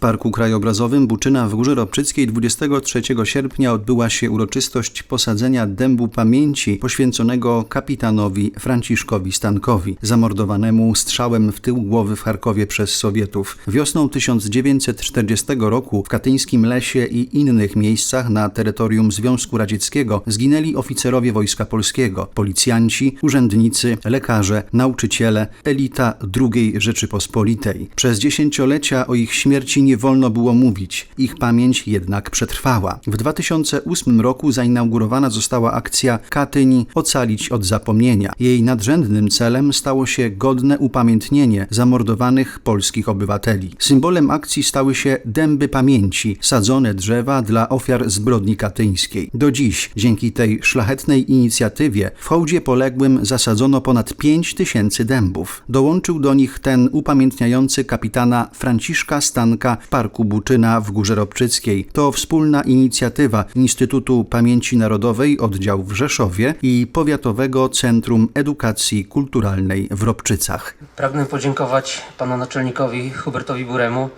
Parku Krajobrazowym Buczyna w Górze Robczyckiej 23 sierpnia odbyła się uroczystość posadzenia dębu pamięci poświęconego kapitanowi Franciszkowi Stankowi, zamordowanemu strzałem w tył głowy w Charkowie przez Sowietów. Wiosną 1940 roku w katyńskim lesie i innych miejscach na terytorium Związku Radzieckiego zginęli oficerowie Wojska Polskiego, policjanci, urzędnicy, lekarze, nauczyciele, elita II Rzeczypospolitej. Przez dziesięciolecia o ich śmierci nie wolno było mówić, ich pamięć jednak przetrwała. W 2008 roku zainaugurowana została akcja Katyń Ocalić od zapomnienia. Jej nadrzędnym celem stało się godne upamiętnienie zamordowanych polskich obywateli. Symbolem akcji stały się dęby pamięci, sadzone drzewa dla ofiar zbrodni katyńskiej. Do dziś, dzięki tej szlachetnej inicjatywie, w hołdzie poległym zasadzono ponad 5 tysięcy dębów. Dołączył do nich ten upamiętniający kapitana Franciszka Stanka w Parku Buczyna w Górze Robczyckiej. To wspólna inicjatywa Instytutu Pamięci Narodowej oddział w Rzeszowie i Powiatowego Centrum Edukacji Kulturalnej w Robczycach. Pragnę podziękować panu naczelnikowi Hubertowi Buremu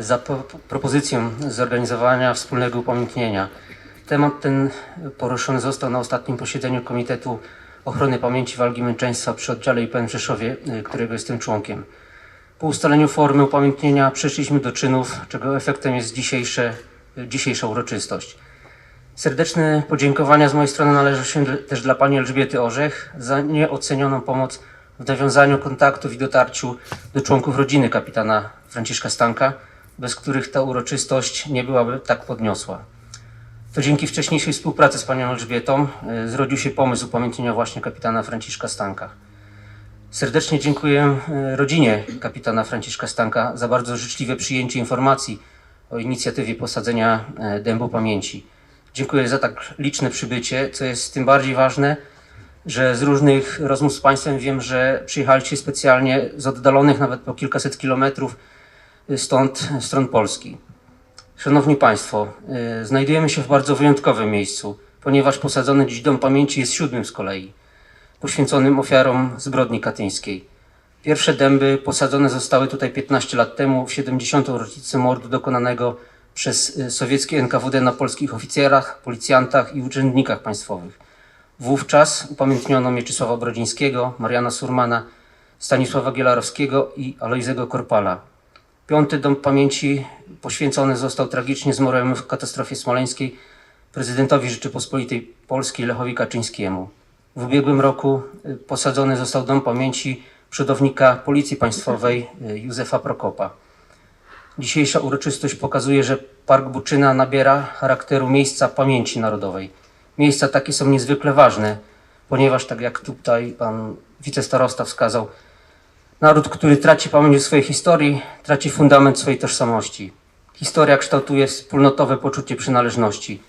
za po- propozycję zorganizowania wspólnego upamiętnienia. Temat ten poruszony został na ostatnim posiedzeniu Komitetu Ochrony Pamięci Walki Męczeństwa przy oddziale IPN w Rzeszowie, y, którego jestem członkiem. Po ustaleniu formy upamiętnienia przeszliśmy do czynów, czego efektem jest dzisiejsze, dzisiejsza uroczystość. Serdeczne podziękowania z mojej strony należą się też dla pani Elżbiety Orzech za nieocenioną pomoc w nawiązaniu kontaktów i dotarciu do członków rodziny kapitana Franciszka Stanka, bez których ta uroczystość nie byłaby tak podniosła. To dzięki wcześniejszej współpracy z panią Elżbietą y, zrodził się pomysł upamiętnienia właśnie kapitana Franciszka Stanka. Serdecznie dziękuję y, rodzinie kapitana Franciszka Stanka za bardzo życzliwe przyjęcie informacji o inicjatywie posadzenia e, dębu pamięci. Dziękuję za tak liczne przybycie, co jest tym bardziej ważne, że z różnych rozmów z Państwem wiem, że przyjechaliście specjalnie z oddalonych nawet po kilkaset kilometrów y, stąd stron Polski. Szanowni Państwo, znajdujemy się w bardzo wyjątkowym miejscu, ponieważ posadzony dziś Dom Pamięci jest siódmym z kolei, poświęconym ofiarom zbrodni katyńskiej. Pierwsze dęby posadzone zostały tutaj 15 lat temu, w 70. rocznicę mordu dokonanego przez y, sowieckie NKWD na polskich oficerach, policjantach i urzędnikach państwowych. Wówczas upamiętniono Mieczysława Brodzińskiego, Mariana Surmana, Stanisława Gielarowskiego i Alojzego Korpala. Piąty Dom Pamięci poświęcony został tragicznie zmarłemu w katastrofie smoleńskiej prezydentowi Rzeczypospolitej Polskiej Lechowi Kaczyńskiemu. W ubiegłym roku y, posadzony został Dom Pamięci przodownika Policji Państwowej y, Józefa Prokopa. Dzisiejsza uroczystość pokazuje, że Park Buczyna nabiera charakteru miejsca pamięci narodowej. Miejsca takie są niezwykle ważne, ponieważ tak jak tutaj pan wicestarosta wskazał, naród, który traci pamięć o swojej historii, traci fundament swojej tożsamości. Historia kształtuje wspólnotowe poczucie przynależności,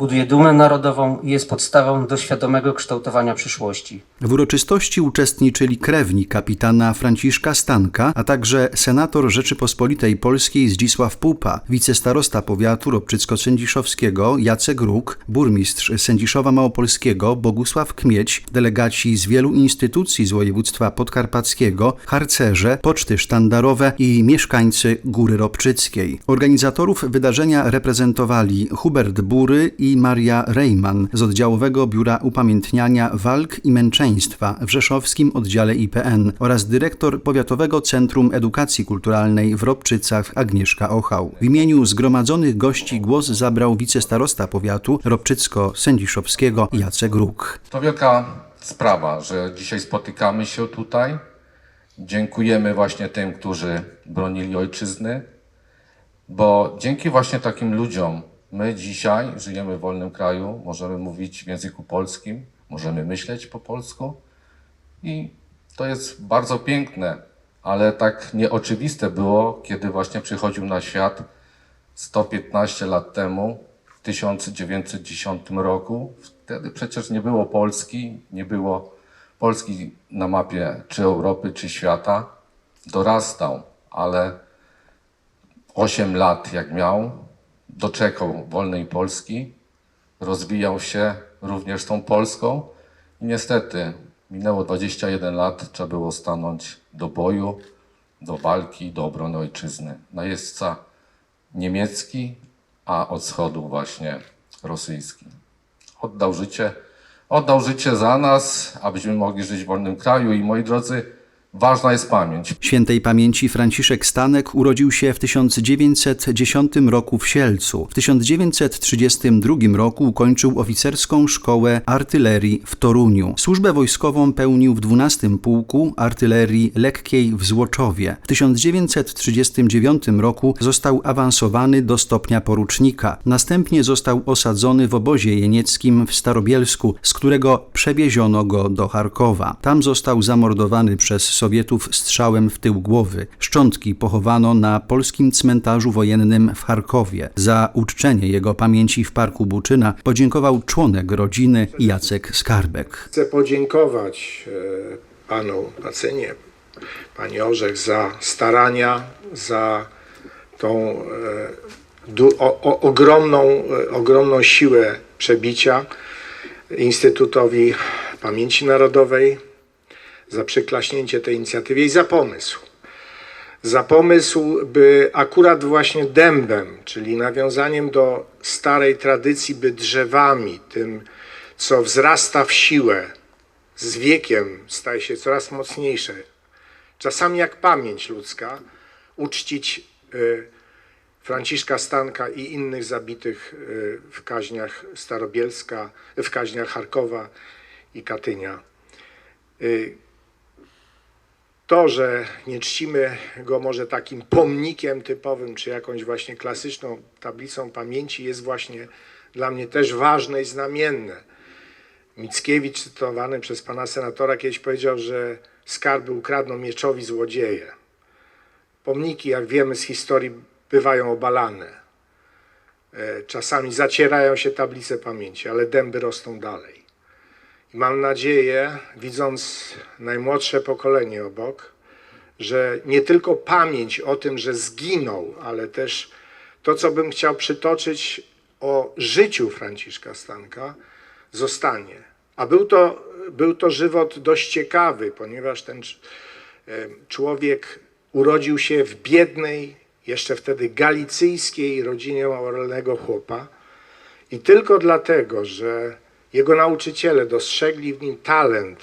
buduje dumę narodową i jest podstawą do świadomego kształtowania przyszłości. W uroczystości uczestniczyli krewni kapitana Franciszka Stanka, a także senator Rzeczypospolitej Polskiej Zdzisław Pupa, wicestarosta powiatu Robczycko-Sędziszowskiego Jacek Róg, burmistrz Sędziszowa Małopolskiego Bogusław Kmieć, delegaci z wielu instytucji z województwa podkarpackiego, harcerze, poczty sztandarowe i mieszkańcy Góry Robczyckiej. Organizatorów wydarzenia reprezentowali Hubert Bury i Maria Rejman z oddziałowego biura upamiętniania walk i męczeństwa w rzeszowskim oddziale IPN oraz dyrektor Powiatowego Centrum Edukacji Kulturalnej w Robczycach Agnieszka Ochał. W imieniu zgromadzonych gości głos zabrał wicestarosta powiatu Robczycko-Sędziszowskiego Jacek Róg. To wielka sprawa, że dzisiaj spotykamy się tutaj. Dziękujemy właśnie tym, którzy bronili ojczyzny, bo dzięki właśnie takim ludziom my dzisiaj żyjemy w wolnym kraju, możemy mówić w języku polskim, możemy myśleć po polsku i to jest bardzo piękne, ale tak nieoczywiste było, kiedy właśnie przychodził na świat 115 lat temu, w 1910 roku. Wtedy przecież nie było Polski, nie było Polski na mapie czy Europy, czy świata. Dorastał, ale 8 lat jak miał, doczekał wolnej Polski, rozwijał się również tą Polską i niestety minęło 21 lat, trzeba było stanąć do boju, do walki, do obrony ojczyzny. Najeźdźca niemiecki, a od wschodu właśnie rosyjski. Oddał życie, oddał życie za nas, abyśmy mogli żyć w wolnym kraju i moi drodzy, ważna jest pamięć. Świętej pamięci Franciszek Stanek urodził się w 1910 roku w Sielcu. W 1932 roku ukończył oficerską szkołę artylerii w Toruniu. Służbę wojskową pełnił w 12 Pułku Artylerii Lekkiej w Złoczowie. W 1939 roku został awansowany do stopnia porucznika. Następnie został osadzony w obozie jenieckim w Starobielsku, z którego przewieziono go do Charkowa. Tam został zamordowany przez Sowietów strzałem w tył głowy. Szczątki pochowano na polskim cmentarzu wojennym w Charkowie. Za uczczenie jego pamięci w Parku Buczyna podziękował członek rodziny Jacek Skarbek. Chcę podziękować e, panu Pacynie, pani Orzech za starania, za tą e, o, o, ogromną, e, ogromną siłę przebicia Instytutowi Pamięci Narodowej, za przyklaśnięcie tej inicjatywie i za pomysł. Za pomysł, by akurat właśnie dębem, czyli nawiązaniem do starej tradycji, by drzewami, tym, co wzrasta w siłę, z wiekiem staje się coraz mocniejsze, czasami jak pamięć ludzka, uczcić y, Franciszka Stanka i innych zabitych y, w kaźniach Starobielska, w kaźniach Charkowa i Katynia. To, że nie czcimy go może takim pomnikiem typowym, czy jakąś właśnie klasyczną tablicą pamięci, jest właśnie dla mnie też ważne i znamienne. Mickiewicz, cytowany przez pana senatora, kiedyś powiedział, że skarby ukradną mieczowi złodzieje. Pomniki, jak wiemy z historii, bywają obalane. E, Czasami zacierają się tablice pamięci, ale dęby rosną dalej. Mam nadzieję, widząc najmłodsze pokolenie obok, że nie tylko pamięć o tym, że zginął, ale też to, co bym chciał przytoczyć o życiu Franciszka Stanka, zostanie. A był to, był to żywot dość ciekawy, ponieważ ten e, człowiek urodził się w biednej, jeszcze wtedy galicyjskiej rodzinie małolnego chłopa. I tylko dlatego, że jego nauczyciele dostrzegli w nim talent,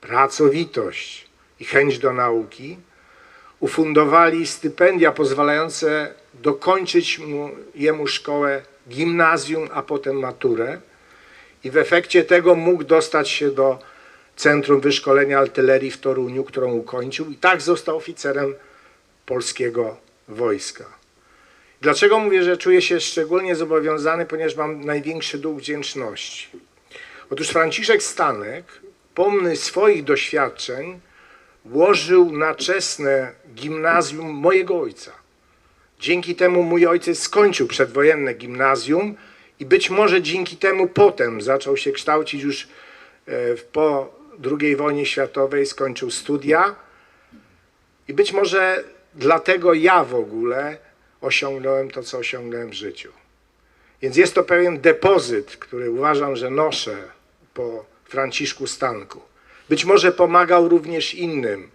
pracowitość i chęć do nauki, ufundowali stypendia pozwalające dokończyć mu, jemu szkołę gimnazjum, a potem maturę. I w efekcie tego mógł dostać się do Centrum Wyszkolenia Artylerii w Toruniu, którą ukończył i tak został oficerem polskiego wojska. Dlaczego mówię, że czuję się szczególnie zobowiązany? Ponieważ mam największy dług wdzięczności. Otóż Franciszek Stanek, pomny swoich doświadczeń, włożył na czesne gimnazjum mojego ojca. Dzięki temu mój ojciec skończył przedwojenne gimnazjum i być może dzięki temu potem zaczął się kształcić już e, po II wojnie światowej, skończył studia i być może dlatego ja w ogóle osiągnąłem to, co osiągnąłem w życiu. Więc jest to pewien depozyt, który uważam, że noszę po Franciszku Stanku. Być może pomagał również innym.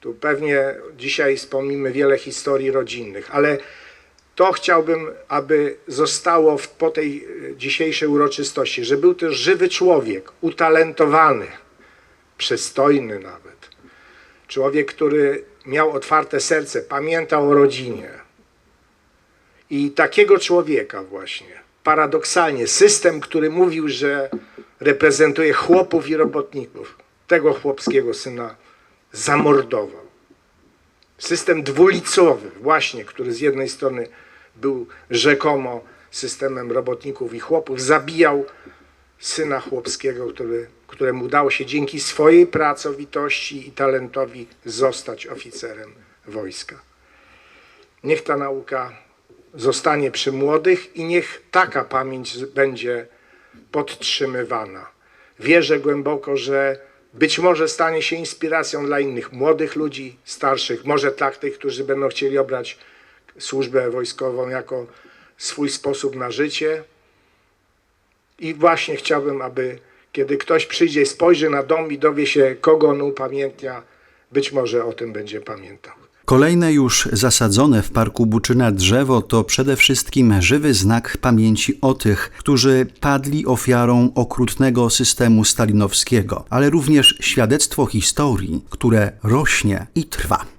Tu pewnie dzisiaj wspomnimy wiele historii rodzinnych, ale to chciałbym, aby zostało w, po tej e, dzisiejszej uroczystości, że był to żywy człowiek, utalentowany, przystojny nawet. Człowiek, który miał otwarte serce, pamiętał o rodzinie. I takiego człowieka właśnie, paradoksalnie, system, który mówił, że reprezentuje chłopów i robotników, tego chłopskiego syna zamordował. System dwulicowy, właśnie, który z jednej strony był rzekomo systemem robotników i chłopów, zabijał syna chłopskiego, który, któremu udało się dzięki swojej pracowitości i talentowi zostać oficerem wojska. Niech ta nauka zostanie przy młodych i niech taka pamięć będzie podtrzymywana. Wierzę głęboko, że być może stanie się inspiracją dla innych młodych ludzi, starszych, może dla tych, którzy będą chcieli obrać służbę wojskową jako swój sposób na życie. I właśnie chciałbym, aby kiedy ktoś przyjdzie spojrzy na dom i dowie się, kogo on upamiętnia, być może o tym będzie pamiętał. Kolejne już zasadzone w parku Buczyna drzewo to przede wszystkim żywy znak pamięci o tych, którzy padli ofiarą okrutnego systemu stalinowskiego, ale również świadectwo historii, które rośnie i trwa.